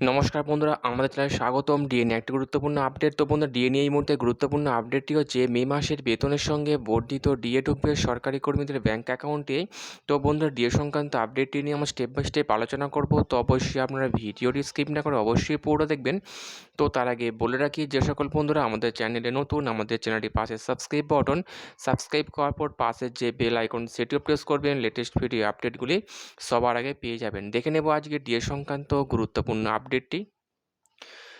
নমস্কার বন্ধুরা, আমাদের চ্যানেলে স্বাগতম ডিএনএ একটি গুরুত্বপূর্ণ আপডেট তো বন্ধুরা ডিএনএ এই মুহূর্তে গুরুত্বপূর্ণ আপডেটটি হচ্ছে, মে মাসের বেতনের সঙ্গে বর্ধিত ডিএ ঢুকবে সরকারি কর্মীদের ব্যাঙ্ক অ্যাকাউন্টে তো বন্ধুরা ডিএ সংক্রান্ত আপডেটটি নিয়ে আমরা স্টেপ বাই স্টেপ আলোচনা করব। তো অবশ্যই আপনারা ভিডিওটি স্কিপ না করে অবশ্যই পুরো দেখবেন। তো তার আগে বলে রাখি, যে সকল বন্ধুরা, আমাদের চ্যানেলে নতুন, আমাদের চ্যানেলটি পাশে সাবস্ক্রাইব বাটন সাবস্ক্রাইব করার পর পাশের যে বেল আইকন সেটিও প্রেস করবেন লেটেস্ট ভিডিও আপডেটগুলি সবার আগে পেয়ে যাবেন। দেখে নেব আজকে ডিএ সংক্রান্ত গুরুত্বপূর্ণ আপডেটটি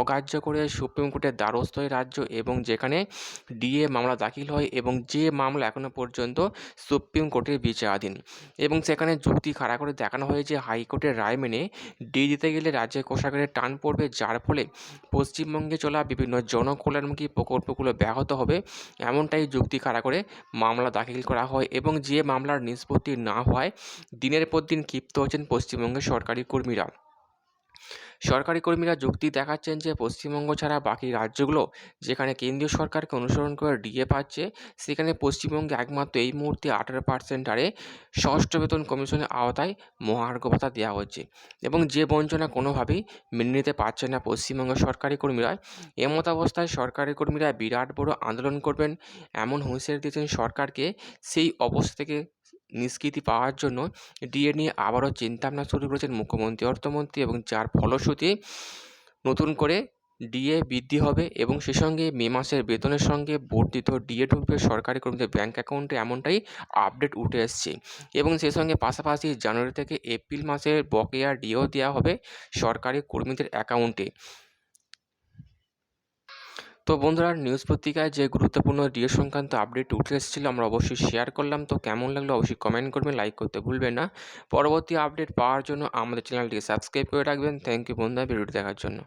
অগ্রাহ্য করে সুপ্রিম কোর্টের দ্বারস্থ হয় রাজ্য এবং যেখানে ডিএ মামলা দাখিল হয় এবং যে মামলা এখনও পর্যন্ত সুপ্রিম কোর্টের বিচারাধীন। এবং সেখানে যুক্তি খাড়া করে দেখানো হয়েছে হাইকোর্টের রায় মেনে ডি দিতে গেলে রাজ্যের কোষাগারে টান পড়বে, যার ফলে পশ্চিমবঙ্গে চলা বিভিন্ন জনকল্যাণমুখী প্রকল্পগুলো ব্যাহত হবে, এমনটাই যুক্তি খাড়া করে মামলা দাখিল করা হয় এবং যে মামলার নিষ্পত্তি না হয় দিনের পর দিন ক্ষিপ্ত হচ্ছেন পশ্চিমবঙ্গের সরকারি কর্মীরা। সরকারি কর্মীরা যুক্তি দেখাচ্ছেন যে পশ্চিমবঙ্গ ছাড়া বাকি রাজ্যগুলো যেখানে কেন্দ্রীয় সরকারকে অনুসরণ করে ডিএ পাচ্ছে, সেখানে পশ্চিমবঙ্গে একমাত্র এই মুহূর্তে আঠারো পার্সেন্ট হারে ষষ্ঠ বেতন কমিশনের আওতায় মহার্ঘ ভাতা দেওয়া হচ্ছে এবং যে বঞ্চনা কোনোভাবেই মেনে নিতে পারছে না পশ্চিমবঙ্গের সরকারি কর্মীরা। এমত অবস্থায় সরকারি কর্মীরা বিরাট বড় আন্দোলন করবেন, এমন হুঁশিয়ারি দিয়েছেন সরকারকে, সেই অবস্থা থেকে নিষ্কৃতি পাওয়ার জন্য ডিএ নিয়ে আবারও চিন্তাভাবনা শুরু করেছেন মুখ্যমন্ত্রী, অর্থমন্ত্রী এবং যার ফলশ্রুতি নতুন করে ডিএ বৃদ্ধি হবে এবং সে সঙ্গে মে মাসের বেতনের সঙ্গে বর্ধিত ডিএ ঢুকবে সরকারি কর্মীদের ব্যাঙ্ক অ্যাকাউন্টে এমনটাই আপডেট উঠে এসছে এবং সে সঙ্গে পাশাপাশি জানুয়ারি থেকে এপ্রিল মাসের বকেয়া ডিও দেওয়া হবে সরকারি কর্মীদের অ্যাকাউন্টে। তো বন্ধুরা নিউজ পত্রিকায় যে গুরুত্বপূর্ণ ডিএ সংক্রান্ত আপডেট উঠে এসেছিল, আমরা অবশ্যই শেয়ার করলাম। তো কেমন লাগল অবশ্যই কমেন্ট করবেন লাইক করতে ভুলবেন না। পরবর্তী আপডেট পাওয়ার জন্য আমাদের চ্যানেলটিকে সাবস্ক্রাইব করে রাখবেন। থ্যাংক ইউ বন্ধুরা ভিডিওটি দেখার জন্য।